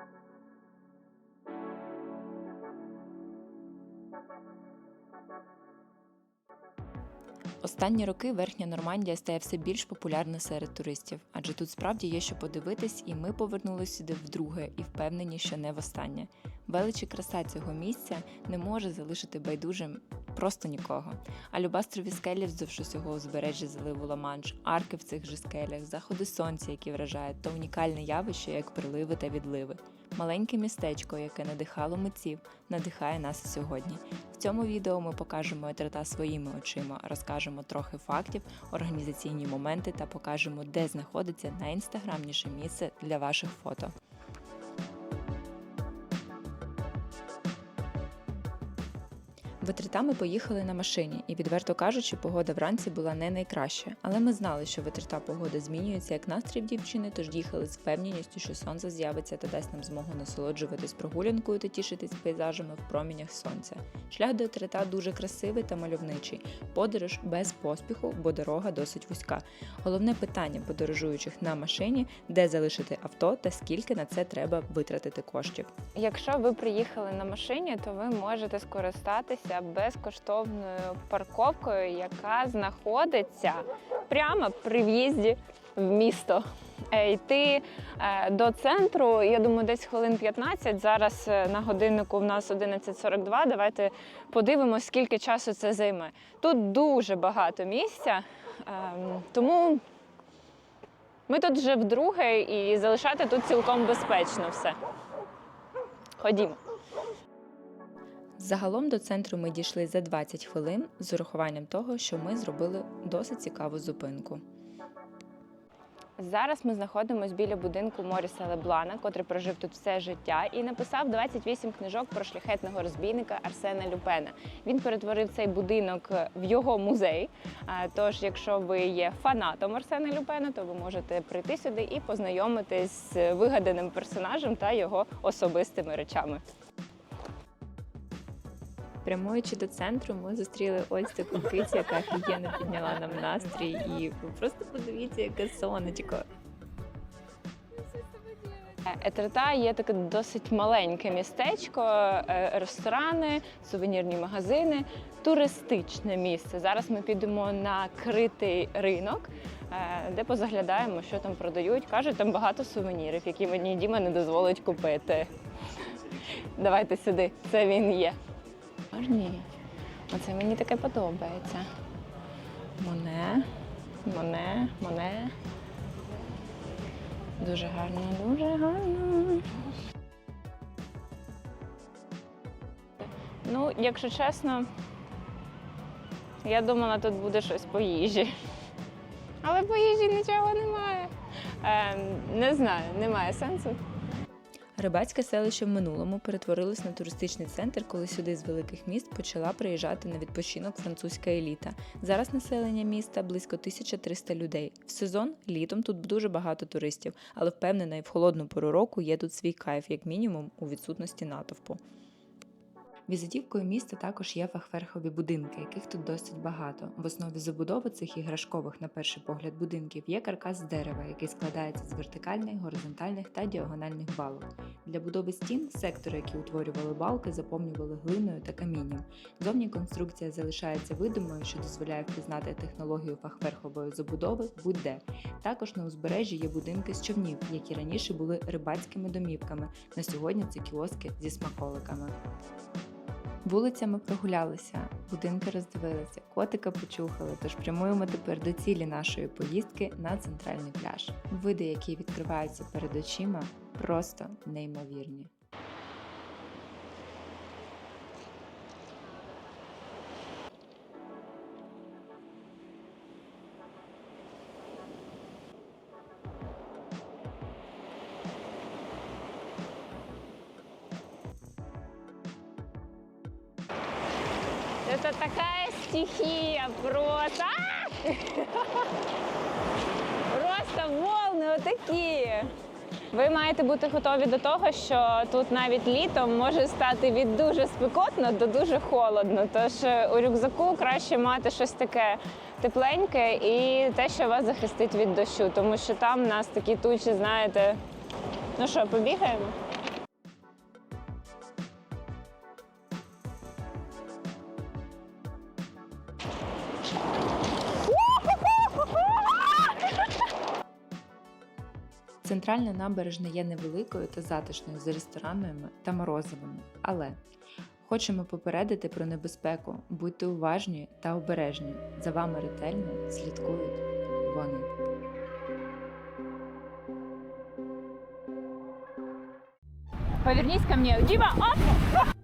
Thank you. Останні роки верхня Нормандія стає все більш популярна серед туристів, адже тут справді є що подивитись, і ми повернулися сюди вдруге і впевнені, що не востаннє. І краса цього місця не може залишити байдужим просто нікого. Алюбастрові скелі вздовж усього узбережжя заливу Ла-Манш, арки в цих же скелях, заходи сонця, які вражають, та унікальне явище, як приливи та відливи. Маленьке містечко, яке надихало митців, надихає нас і сьогодні. В цьому відео ми покажемо Етрата своїми очима, розкажемо трохи фактів, організаційні моменти та покажемо, де знаходиться найінстаграмніше місце для ваших фото. В Етрита ми поїхали на машині, і відверто кажучи, погода вранці була не найкраща. Але ми знали, що в Етрита погода змінюється як настрій дівчини, тож їхали з впевненістю, що сонце з'явиться та дасть нам змогу насолоджуватись прогулянкою та тішитись пейзажами в промінях сонця. Шлях до Етрита дуже красивий та мальовничий. Подорож без поспіху, бо дорога досить вузька. Головне питання подорожуючих на машині, де залишити авто та скільки на це треба витратити коштів. Якщо ви приїхали на машині, то ви можете скористатися безкоштовною парковкою, яка знаходиться прямо при в'їзді в місто. Е, Йти е, до центру, я думаю, десь хвилин 15. Зараз е, на годиннику в нас 11.42. Давайте подивимось, скільки часу це займе. Тут дуже багато місця, ем, тому ми тут вже вдруге і залишати тут цілком безпечно все. Ходімо. Загалом до центру ми дійшли за 20 хвилин з урахуванням того, що ми зробили досить цікаву зупинку. Зараз ми знаходимося біля будинку Моріса Леблана, котрий прожив тут все життя і написав 28 книжок про шляхетного розбійника Арсена Люпена. Він перетворив цей будинок в його музей. Тож, якщо ви є фанатом Арсена Люпена, то ви можете прийти сюди і познайомитись з вигаданим персонажем та його особистими речами. Прямуючи до центру, ми зустріли ось таку кицю, яка офігенно підняла нам настрій. І просто подивіться, яке сонечко. Етрета є таке досить маленьке містечко, е, ресторани, сувенірні магазини, туристичне місце. Зараз ми підемо на критий ринок, е, де позаглядаємо, що там продають. Кажуть, там багато сувенірів, які мені Діма не дозволить купити. Давайте сюди, це він є. Гарні. Оце мені таке подобається. Моне, моне, моне. Дуже гарно, дуже гарно. Ну, якщо чесно, я думала, тут буде щось по їжі. Але по їжі нічого немає. Е, не знаю, немає сенсу. Рибацьке селище в минулому перетворилось на туристичний центр, коли сюди з великих міст почала приїжджати на відпочинок французька еліта. Зараз населення міста близько 1300 людей. В сезон літом тут дуже багато туристів, але впевнена, і в холодну пору року є тут свій кайф, як мінімум, у відсутності натовпу. Візитівкою міста також є фахверхові будинки, яких тут досить багато. В основі забудови цих іграшкових, на перший погляд, будинків є каркас з дерева, який складається з вертикальних, горизонтальних та діагональних балок. Для будови стін сектори, які утворювали балки, заповнювали глиною та камінням. Зовні конструкція залишається видимою, що дозволяє впізнати технологію фахверхової забудови будь-де. Також на узбережжі є будинки з човнів, які раніше були рибацькими домівками. На сьогодні це кіоски зі смаколиками. Вулицями прогулялися, будинки роздивилися, котика почухали, тож прямуємо тепер до цілі нашої поїздки на центральний пляж. Види, які відкриваються перед очима, просто неймовірні. Это такая стихия просто. Просто волни отакі. Ви маєте бути готові до того, що тут навіть літом може стати від дуже спекотно до дуже холодно. Тож е, у рюкзаку краще мати щось таке тепленьке і те, що вас захистить від дощу, тому що там у нас такі тучі, знаєте. Ну що, побігаємо? Центральна набережна є невеликою та затишною з ресторанами та морозивами, але хочемо попередити про небезпеку. Будьте уважні та обережні. За вами ретельно слідкують вони. Повернись ко мне. Дима, оп!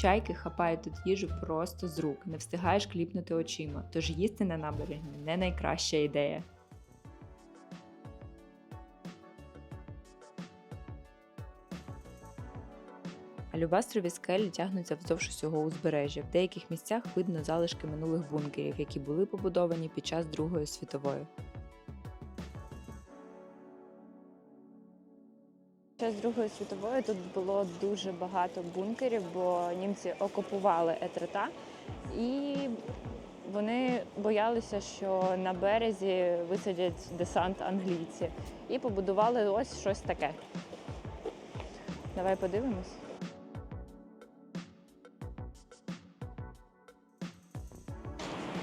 Чайки хапають тут їжу просто з рук, не встигаєш кліпнути очима, тож їсти на набережні не найкраща ідея. Алюбастрові скелі тягнуться вздовж усього узбережжя. В деяких місцях видно залишки минулих бункерів, які були побудовані під час Другої світової. Під час Другої світової тут було дуже багато бункерів, бо німці окупували Етрета і вони боялися, що на березі висадять десант англійці. І побудували ось щось таке. Давай подивимось.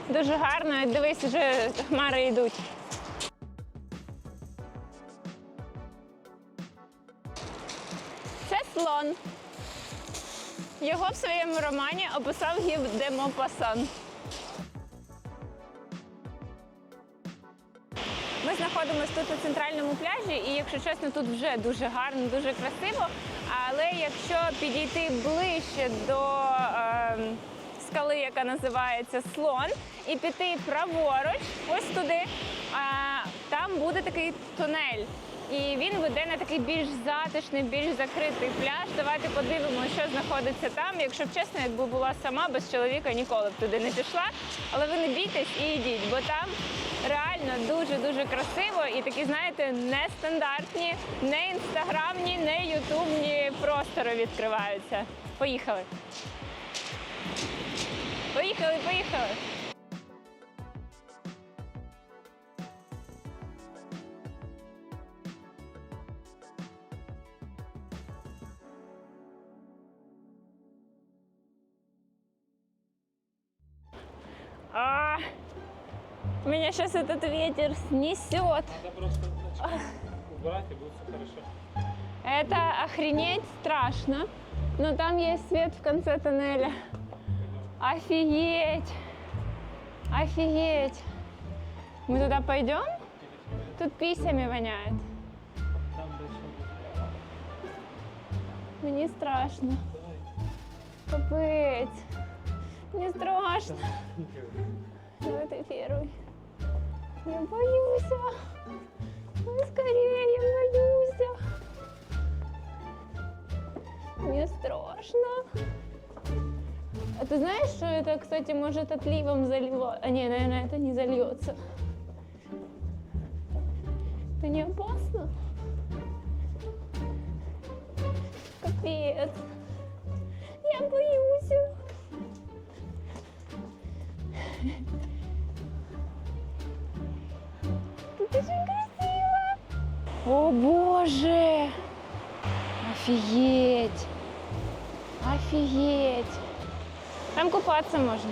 Дуже гарно, дивись, вже хмари йдуть. Це. Його в своєму романі описав Гів де Мопасан. Ми знаходимося тут на центральному пляжі, і якщо чесно, тут вже дуже гарно, дуже красиво. Але якщо підійти ближче до е, скали, яка називається Слон, і піти праворуч, ось туди, а, там буде такий тунель. І він веде на такий більш затишний, більш закритий пляж. Давайте подивимося, що знаходиться там. Якщо б чесно, якби була сама без чоловіка, ніколи б туди не пішла. Але ви не бійтесь і йдіть, бо там реально дуже-дуже красиво і такі, знаєте, нестандартні, не інстаграмні, не ютубні простори відкриваються. Поїхали. Поїхали, поїхали. Сейчас этот ветер снесет. Надо просто убрать, и будет все хорошо. Это охренеть страшно. Но там есть свет в конце тоннеля. Офигеть! Офигеть! Мы туда пойдем? Тут писями воняет. Мне страшно. Капец. Мне страшно. Давай ты первый. Я боюсь. Ой, скорее, я боюсь. Мне страшно. А ты знаешь, что это, кстати, может отливом заливать? А не, наверное, это не зальется. Это не опасно? Капец. Я боюсь. О боже! Офигеть! Офігеть! Там купатися можна.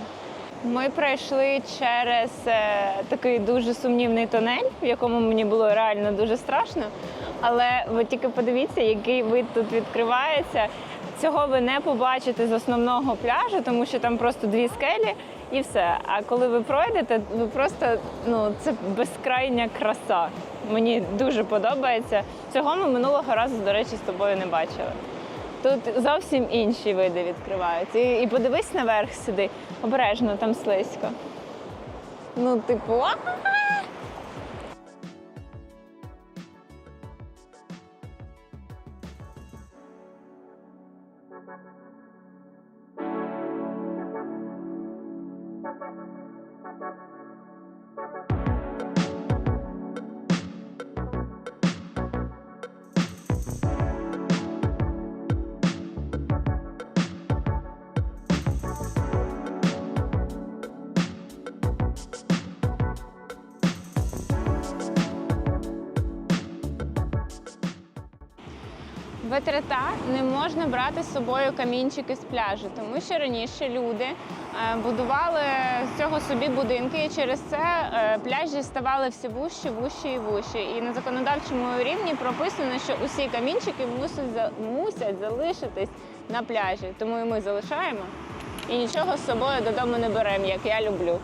Ми пройшли через е, такий дуже сумнівний тунель, в якому мені було реально дуже страшно. Але ви тільки подивіться, який вид тут відкривається. Цього ви не побачите з основного пляжу, тому що там просто дві скелі і все. А коли ви пройдете, ви просто ну це безкрайня краса. Мені дуже подобається. Цього ми минулого разу, до речі, з тобою не бачили. Тут зовсім інші види відкриваються. І, і подивись наверх сюди, обережно, там слизько. Ну, типу, а Ветрета не можна брати з собою камінчики з пляжу, тому що раніше люди е, будували з цього собі будинки, і через це е, пляжі ставали все вущі, вущі і вущі. І на законодавчому рівні прописано, що усі камінчики мусять залишитись на пляжі. Тому і ми залишаємо і нічого з собою додому не беремо, як я люблю.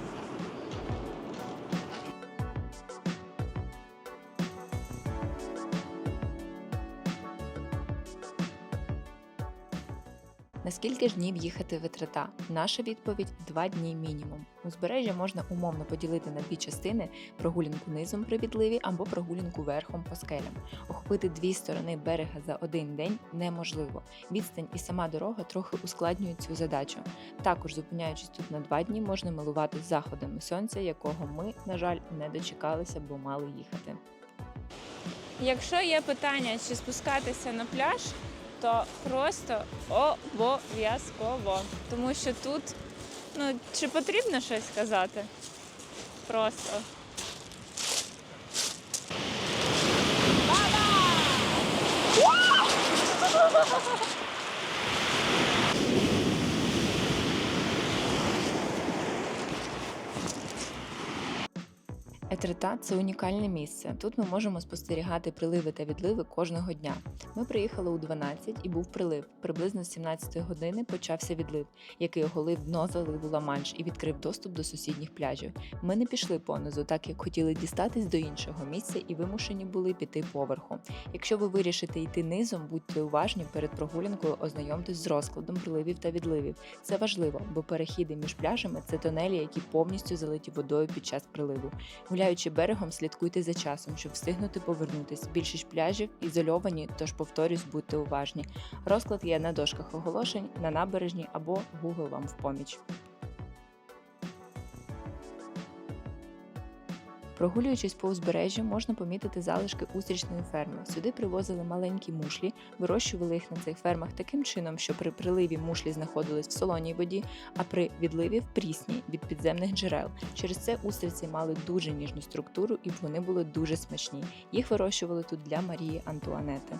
Скільки ж днів їхати Витрата? Наша відповідь два дні мінімум. Узбережжя можна умовно поділити на дві частини: прогулянку низом при відливі або прогулянку верхом по скелям. Охопити дві сторони берега за один день неможливо. Відстань і сама дорога трохи ускладнюють цю задачу. Також, зупиняючись тут на два дні, можна милуватись заходами сонця, якого ми, на жаль, не дочекалися, бо мали їхати. Якщо є питання, чи спускатися на пляж, то просто обов'язково. Тому що тут, ну, чи потрібно щось сказати? Просто. Етрета це унікальне місце. Тут ми можемо спостерігати приливи та відливи кожного дня. Ми приїхали у 12 і був прилив. Приблизно з 17 години почався відлив, який оголив дно заливу Ла-Манш і відкрив доступ до сусідніх пляжів. Ми не пішли понизу, так як хотіли дістатись до іншого місця і вимушені були піти поверху. Якщо ви вирішите йти низом, будьте уважні перед прогулянкою, ознайомтесь з розкладом приливів та відливів. Це важливо, бо перехіди між пляжами це тунелі, які повністю залиті водою під час приливу. Гуляючи берегом, слідкуйте за часом, щоб встигнути повернутись. Більшість пляжів ізольовані, тож повторюсь, будьте уважні. Розклад є на дошках оголошень, на набережні або Google вам в поміч. Прогулюючись по узбережжю, можна помітити залишки устрічної ферми. Сюди привозили маленькі мушлі, вирощували їх на цих фермах таким чином, що при приливі мушлі знаходились в солоній воді, а при відливі в прісній від підземних джерел. Через це устриці мали дуже ніжну структуру і вони були дуже смачні. Їх вирощували тут для Марії Антуанети.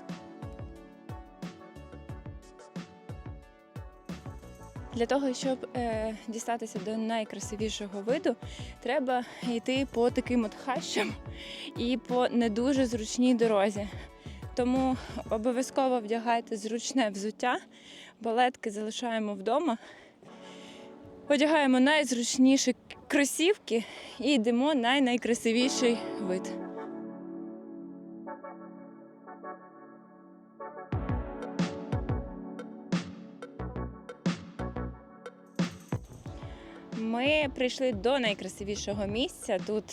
Для того, щоб е, дістатися до найкрасивішого виду, треба йти по таким от хащам і по не дуже зручній дорозі. Тому обов'язково вдягайте зручне взуття, балетки залишаємо вдома, одягаємо найзручніші кросівки і йдемо на найкрасивіший вид. Ми прийшли до найкрасивішого місця. Тут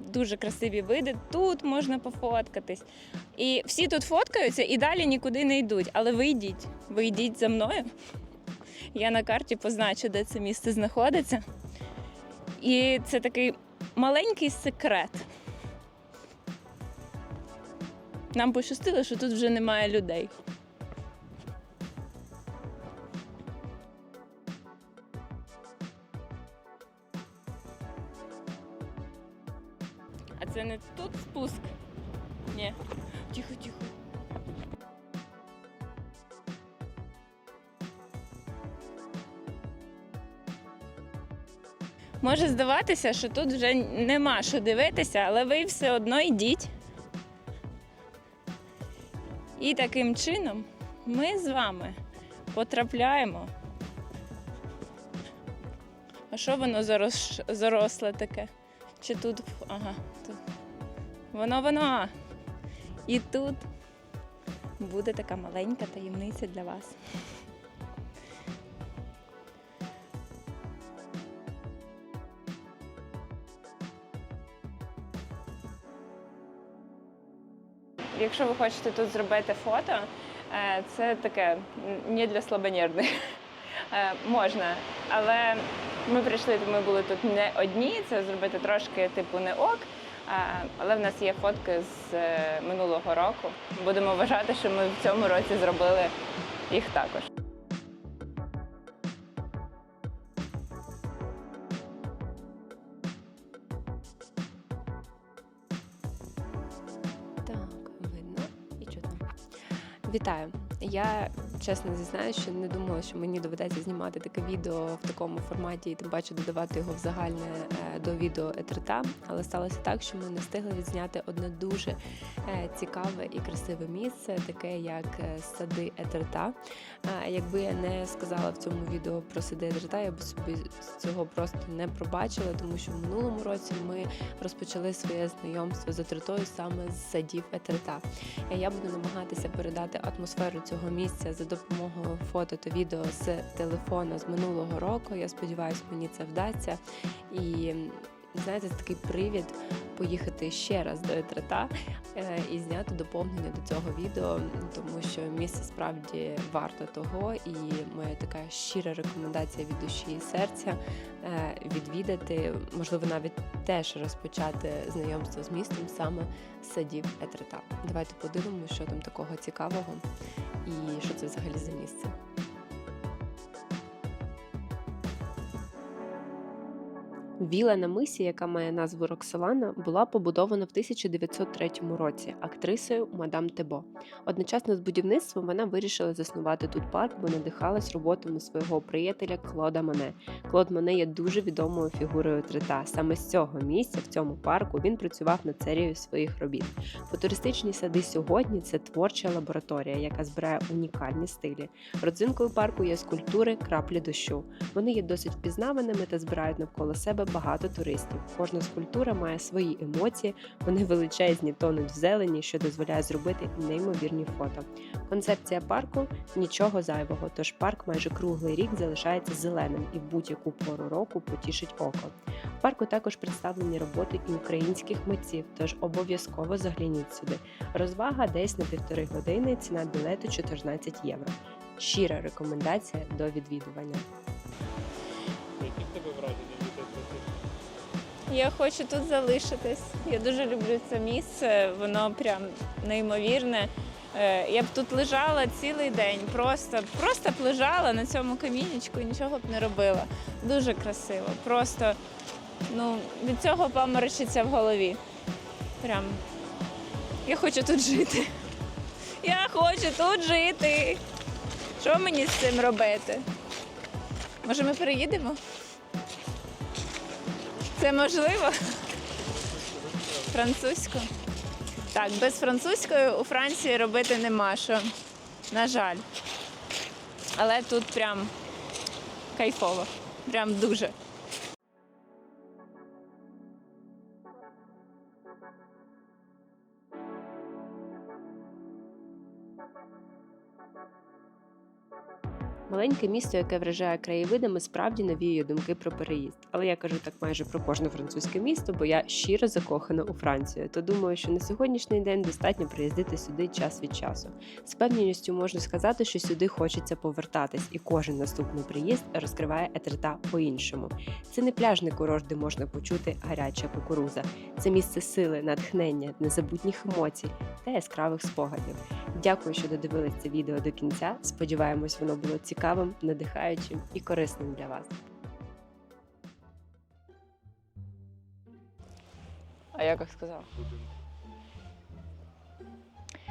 дуже красиві види. Тут можна пофоткатись. І всі тут фоткаються і далі нікуди не йдуть. Але ви йдіть, ви йдіть за мною. Я на карті позначу, де це місце знаходиться. І це такий маленький секрет. Нам пощастило, що тут вже немає людей. Здаватися, що тут вже нема що дивитися, але ви все одно йдіть. І таким чином ми з вами потрапляємо. А що воно зарос... заросле таке? Чи тут. Ага, тут. Воно воно. І тут буде така маленька таємниця для вас. Якщо ви хочете тут зробити фото, е, це таке не для слабонервних. Е, Можна, але ми прийшли, ми були тут не одні. Це зробити трошки типу не ок. Е, Але в нас є фотки з минулого року. Будемо вважати, що ми в цьому році зробили їх також. Вітаю! Я чесно зізнаюся, що не думала, що мені доведеться знімати таке відео в такому форматі і тим паче додавати його в загальне е, до відео етрита. Але сталося так, що ми не встигли відзняти одне дуже е, цікаве і красиве місце, таке як е, сади етрита. Якби я не сказала в цьому відео про сади етрита, я б собі цього просто не пробачила, тому що в минулому році ми розпочали своє знайомство з етритою саме з садів етрита. Я буду намагатися передати атмосферу цього місця за допомогою фото та відео з телефона з минулого року. Я сподіваюся, мені це вдасться. І знаєте, такий привід поїхати ще раз до Етрета е, і зняти доповнення до цього відео, тому що місце справді варто того, і моя така щира рекомендація від душі і серця е, відвідати, можливо, навіть теж розпочати знайомство з містом саме з садів Етрета. Давайте подивимося, що там такого цікавого і що це взагалі за місце. Віла на мисі, яка має назву Роксолана, була побудована в 1903 році актрисою мадам Тебо. Одночасно з будівництвом вона вирішила заснувати тут парк, бо надихалась роботами свого приятеля Клода Моне. Клод Моне є дуже відомою фігурою трита. Саме з цього місця, в цьому парку, він працював над серією своїх робіт. Футуристичні сади сьогодні це творча лабораторія, яка збирає унікальні стилі. Родзинкою парку є скульптури краплі дощу. Вони є досить впізнаваними та збирають навколо себе багато туристів. Кожна скульптура має свої емоції, вони величезні, тонуть в зелені, що дозволяє зробити неймовірні фото. Концепція парку нічого зайвого, тож парк майже круглий рік залишається зеленим і в будь-яку пору року потішить око. В парку також представлені роботи і українських митців, тож обов'язково загляніть сюди. Розвага десь на півтори години, ціна білету 14 євро. Щира рекомендація до відвідування. Які тебе враження? Я хочу тут залишитись. Я дуже люблю це місце, воно прям неймовірне. Е, Я б тут лежала цілий день, просто, просто б лежала на цьому камінечку і нічого б не робила. Дуже красиво. Просто ну, від цього паморочиться в голові. Прям я хочу тут жити. Я хочу тут жити. Що мені з цим робити? Може, ми переїдемо? Це можливо? Французьку? Так, без французької у Франції робити нема що. На жаль. Але тут прям кайфово. Прям дуже. Маленьке місто, яке вражає краєвидами, справді навіює думки про переїзд. Але я кажу так майже про кожне французьке місто, бо я щиро закохана у Францію. То думаю, що на сьогоднішній день достатньо приїздити сюди час від часу. З певністю можна сказати, що сюди хочеться повертатись, і кожен наступний приїзд розкриває етрета по-іншому. Це не пляжний курорт, де можна почути гаряча кукуруза. Це місце сили, натхнення, незабутніх емоцій та яскравих спогадів. Дякую, що додивились це відео до кінця. Сподіваємось, воно було цікавим, надихаючим і корисним для вас. А я як сказала?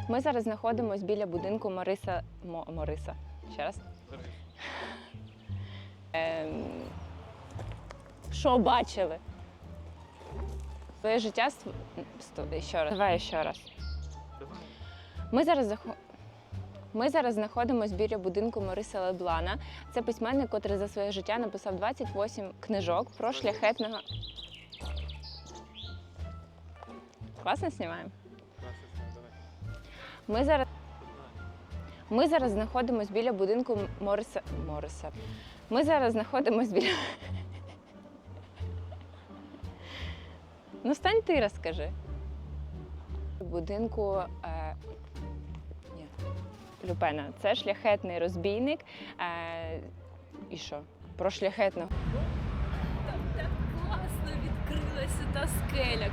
Ми зараз знаходимося біля будинку Мариса Мо, Мориса. Ще раз. Ем, Що бачили? Своє життя ще раз. Давай ще раз. Ми зараз захо... Ми зараз знаходимося біля будинку Мориса Леблана. Це письменник, котрий за своє життя написав 28 книжок про шляхетного. Класно знімаємо? Ми зараз, ми зараз знаходимося біля будинку Мориса. Мориса. Ми зараз знаходимося біля. Ну, стань ти розкажи. Будинку. Е... Люпена. Це шляхетний розбійник. Е... І що? Про шляхетного. Там так класно відкрилася та скеля.